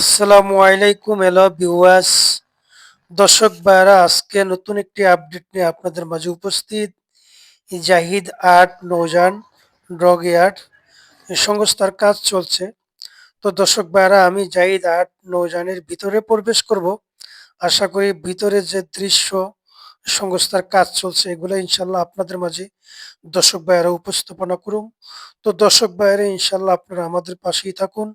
আসসালামু আলাইকুম hello viewers. দর্শক ভাইরা আজকে নতুন একটি আপডেট নিয়ে আপনাদের মাঝে উপস্থিত। জাহিদ আর্ট নৌজান, ড্রগ ইয়ার্ড সংস্থার কাজ চলছে। তো দর্শক ভাইরা আমি জাহিদ আর্ট নৌজানের ভিতরে প্রবেশ করব। আশা করি ভিতরে যে দৃশ্য, সংস্থার কাজ চলছে, এগুলো ইনশাল্লাহ আপনাদের মাঝে দর্শক ভাইয়েরা উপস্থাপনা করুন। তো দর্শক ভাইয়েরা, ইনশাল্লাহ আপনারা আমাদের পাশেই থাকুন।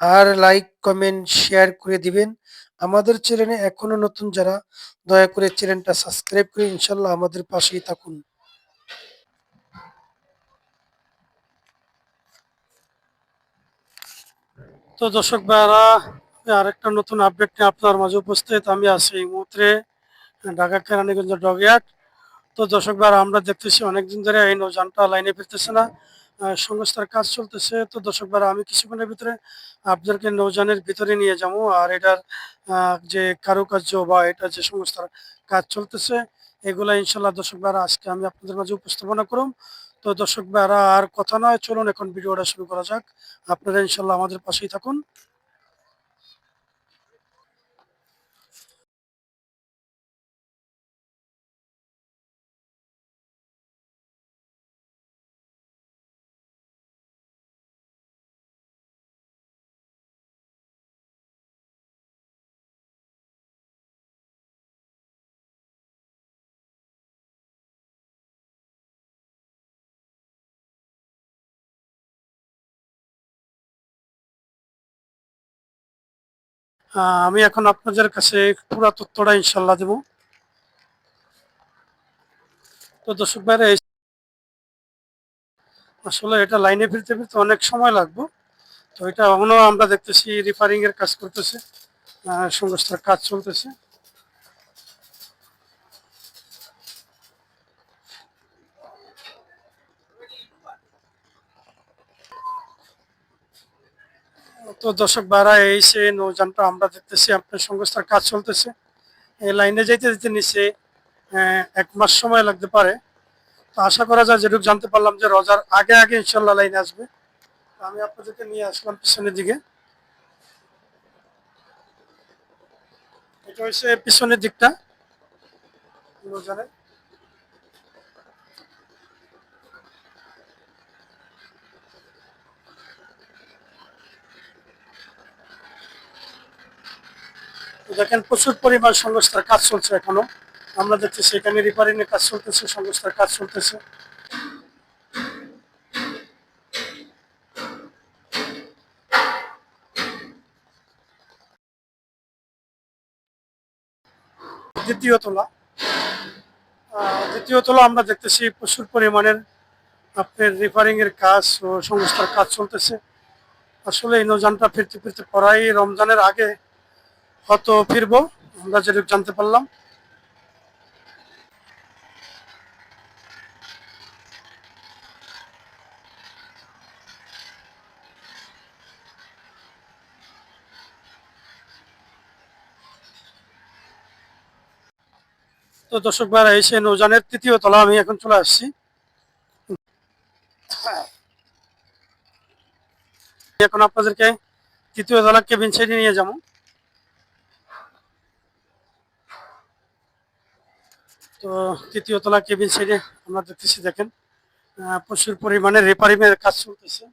আর লাইক কমেন্ট শেয়ার করে দিবেন। আমাদের চ্যানেলে এখনও নতুন যারা, দয়া করে চ্যানেলটা সাবস্ক্রাইব করে ইনশাল্লাহ আমাদের পাশেই থাকুন। তো দর্শক ভাইরা, আরেকটা নতুন আপডেট নিয়ে আপনার মাঝে উপস্থিত। আমি আছি এই মুহূর্তে ঢাকা কেরানীগঞ্জ ডগিয়াট তো দর্শক ভাইরা, আমরা দেখতেছি অনেকদিন ধরে এই নৌযানটা লাইনে ফিরতেছে না। সংস্থার কাজ চলতেছে। তো দর্শক ভাইরা, আমি কিছুক্ষণের ভিতরে আপনাদেরকে নৌজানের ভিতরে নিয়ে যাব। আর এটার যে কারুকার্য বা এটা যে সংস্থার কাজ চলতেছে, এগুলা ইনশাল্লাহ দর্শক ভাইরা আজকে আমি আপনাদের মাঝে উপস্থাপনা করুন তো দর্শক আর কথা নয়, চলুন এখন ভিডিওটা শুরু করা যাক। আপনারা ইনশাল্লাহ আমাদের পাশেই থাকুন। আমি এখন আপনাদের কাছে পুরা তথ্যটা ইনশাল্লাহ দেব। তো দর্শক ভাইরা আসলে এটা লাইনে ফিরতে ফিরতে অনেক সময় লাগবে। তো এটা এখনও আমরা দেখতেছি রিফারিংয়ের এর কাজ করতেছে সমস্ত সংস্থার কাজ চলতেছে। তো দর্শক ভাইরা, এই সে নৌযানটা আমরা দেখতেছি, আপনার সংস্থার কাজ চলতেছে। এই লাইনে যাইতে যেতে নিচে এক মাস সময় লাগতে পারে। তো আশা করা যায়, যেটুকু জানতে পারলাম যে রোজার আগে আগে ইনশাল্লাহ লাইনে আসবে। আমি আপনাদেরকে নিয়ে আসলাম পিছনের দিকে। এটা হচ্ছে পিছনের দিকটা, নৌযানের। দেখেন প্রচুর পরিমাণ সংস্থার কাজ চলছে এখনও। আমরা দেখতেছি এখানে রিপেয়ারিং এর কাজ চলতেছে, সংস্থার কাজ চলতেছে। দ্বিতীয় তলা। দ্বিতীয় তলা আমরা দেখতেছি প্রচুর পরিমাণের আপনার রিপেয়ারিং এর কাজ ও সংস্থার কাজ চলতেছে। আসলে এই নৌযানটা ফিরতে ফিরতে পড়াই রমজানের আগে হয়তো ফিরবো, আমরা যেটুকু জানতে পারলাম। তো দর্শক ভাইরা এসে নৌযানের তৃতীয় তলা, আমি এখন চলে আসছি। এখন আপনাদেরকে তৃতীয় তলা কেবিন সাইডে নিয়ে যাব। তো তৃতীয় তলা কেবিন সাইডে আমরা দেখতেছি, দেখেন। প্রচুর পরিমাণে রিপেয়ারিং এর কাজ চলতেছে।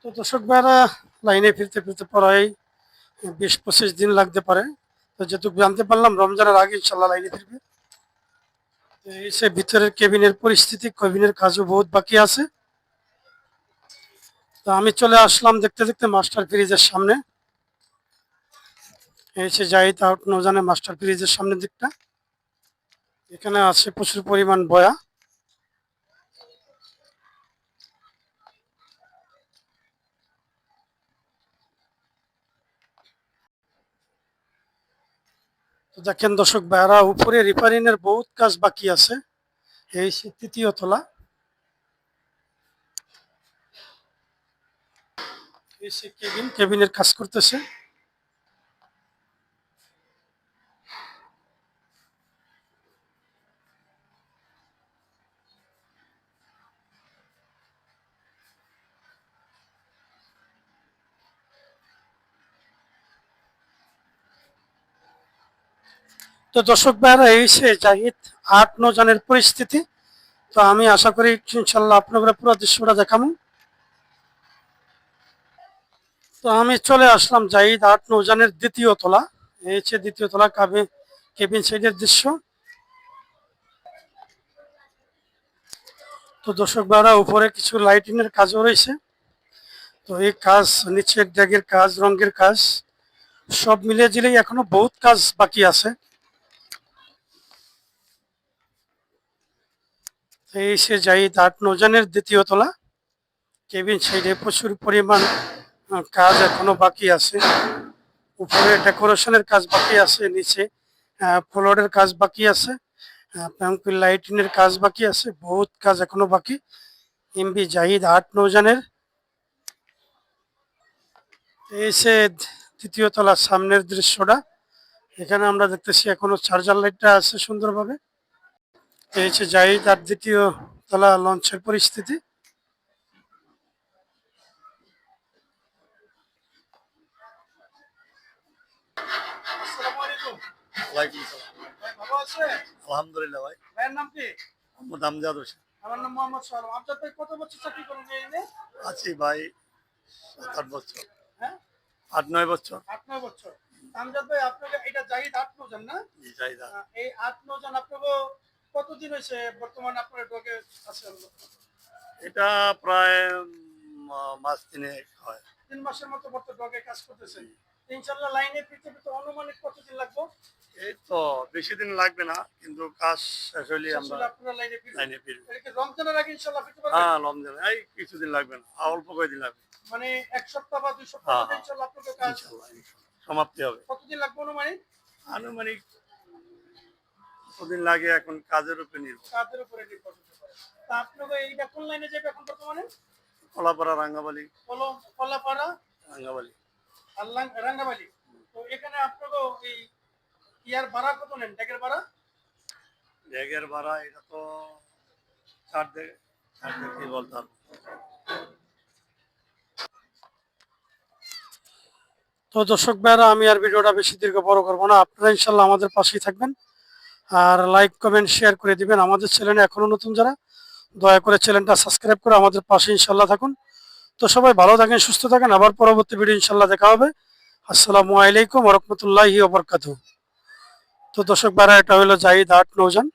তো দর্শক ভাইরা লাইনে ফিরতে ফিরতে পড়াই বিশ পঁচিশ দিন লাগতে পারে। তো যেটুকু জানতে পারলাম, রমজানের আগে ইনশাল্লাহ লাইনে ফিরবে। এই সে ভিতরের কেবিনের পরিস্থিতি, কেবিনের কাজও বহুত বাকি আছে। তো আমি চলে আসলাম দেখতে দেখতে মাস্টার ফ্রিজের সামনে। এই সে জাহিদ আউট নৌজানে মাস্টার ফ্রিজের সামনের দিকটা। এখানে আছে প্রচুর পরিমাণ বয়া। তো দেখেন দর্শক ভাইরা উপরে রিপেয়ারিং এর বহুত কাজ বাকি আছে। এই তৃতীয় তলা। এসে কেবিন, কেবিনের কাজ করতেছে। তো দর্শক ভাইরা, এই সে জাহিদ আট নজনের পরিস্থিতি। তো আমি আশা করি ইনশাল্লাহ আপনারা পুরো দৃশ্যটা দেখাবো তো আমি চলে আসলাম জাহিদ আট নৌজানের দ্বিতীয় তলা। এই দ্বিতীয় তলা কাবে কেবিন সাইডের দৃশ্য। তো দর্শক ভাইরা, উপরে কিছু লাইটিং এর কাজও রয়েছে। তো এই কাজ, নিচের ড্যাগের কাজ, রঙের কাজ, সব মিলিয়ে জিলেই এখনও বহুত কাজ বাকি আছে। এই সে জাহিদ আট নৌজানের দ্বিতীয় তলা। কেবিন সাইডে প্রচুর পরিমাণ কাজ এখনও বাকি আছে। উপরে ডেকোরেশনের কাজ বাকি আছে, নিচে ফ্লোরের কাজ বাকি আছে লাইটিনের কাজ বাকি আছে, বহুত কাজ এখনও বাকি। এমবি জাহিদ, আট নৌজানের এই সে তৃতীয় তলার সামনের দৃশ্যটা, এখানে আমরা দেখতেছি এখনও চার্জার লাইটটা আছে সুন্দরভাবে। এই জাহিদ আর দ্বিতীয় তলা লঞ্চের পরিস্থিতি। ওয়ালাইকুম আলহামদুলিল্লাহ ভাই। ভাইয়ের নাম কি? মোহাম্মদ আমজাদ হোসেন। আমার নাম মোহাম্মদ সালাম আপনার ভাই কত বছর চাকরি করেন এই আছি ভাই সাত আট বছর। হ্যাঁ? আট নয় বছর। আট নয় বছর। আমজাদ ভাই আপনাকে এটা জাহিদ আট নজন না? জি আহ, এই আট নজন আপনাকে কতদিন হয়েছে বর্তমানে আপনার ডগে আছেন? এটা প্রায় মাস তিনেক হয়। তিন মাসের মতো বর্তমানে ডগে কাজ করতেছেন। ইনশাল্লাহ লাইনে ফিরতে ফিরতে অনুমানিক কতদিন লাগবে? এই তো বেশি দিন লাগবে না কিন্তু কাজ শেষ হলে আমরা লাইনে ফিরবো। রমজানের আগে ইনশাল্লাহ ফিরতে পারবেন? হ্যাঁ রমজান এই কিছুদিন লাগবে না অল্প কয়েকদিন লাগবে। মানে এক সপ্তাহ বা দুই সপ্তাহ হ্যাঁ। ইনশাল্লাহ আপনাদের কাজ। সমাপ্তি হবে। কতদিন লাগবে অনুমানিক? আনুমানিক কতদিন লাগে এখন কাজের উপর নির্ভর। কাজের উপরে নির্ভর তা এইটা কোন লাইনে যাবে এখন বর্তমানে? কলাপাড়া রাঙ্গাবালি কলাপাড়া? রাঙ্গাবালি আর লাং- রাঙ্গামালি তো এখানে আপনাদের এই ইয়ার ভাড়া কত নেন? ট্যাগের ভাড়া? ব্যাগের ভাড়া এটা তো চার দিকে চার দিকে বলতাম তো দর্শক ভাইরা আমি আর ভিডিওটা বেশি দীর্ঘ বড় করব না। আপনারা ইনশাল্লাহ আমাদের পাশেই থাকবেন। আর লাইক কমেন্ট শেয়ার করে দিবেন। আমাদের চ্যানেলে এখনও নতুন যারা দয়া করে চ্যানেলটা সাবস্ক্রাইব করে আমাদের পাশে ইনশাল্লাহ থাকুন। তো সবাই ভালো থাকেন, সুস্থ থাকেন। আবার পরবর্তী ভিডিও ইনশাল্লাহ দেখা হবে। আসসালামু আলাইকুম রহমতুল্লাহি ওবরকাতু তো দর্শক বারা এটা হলো জাহিদ আট নৌজান।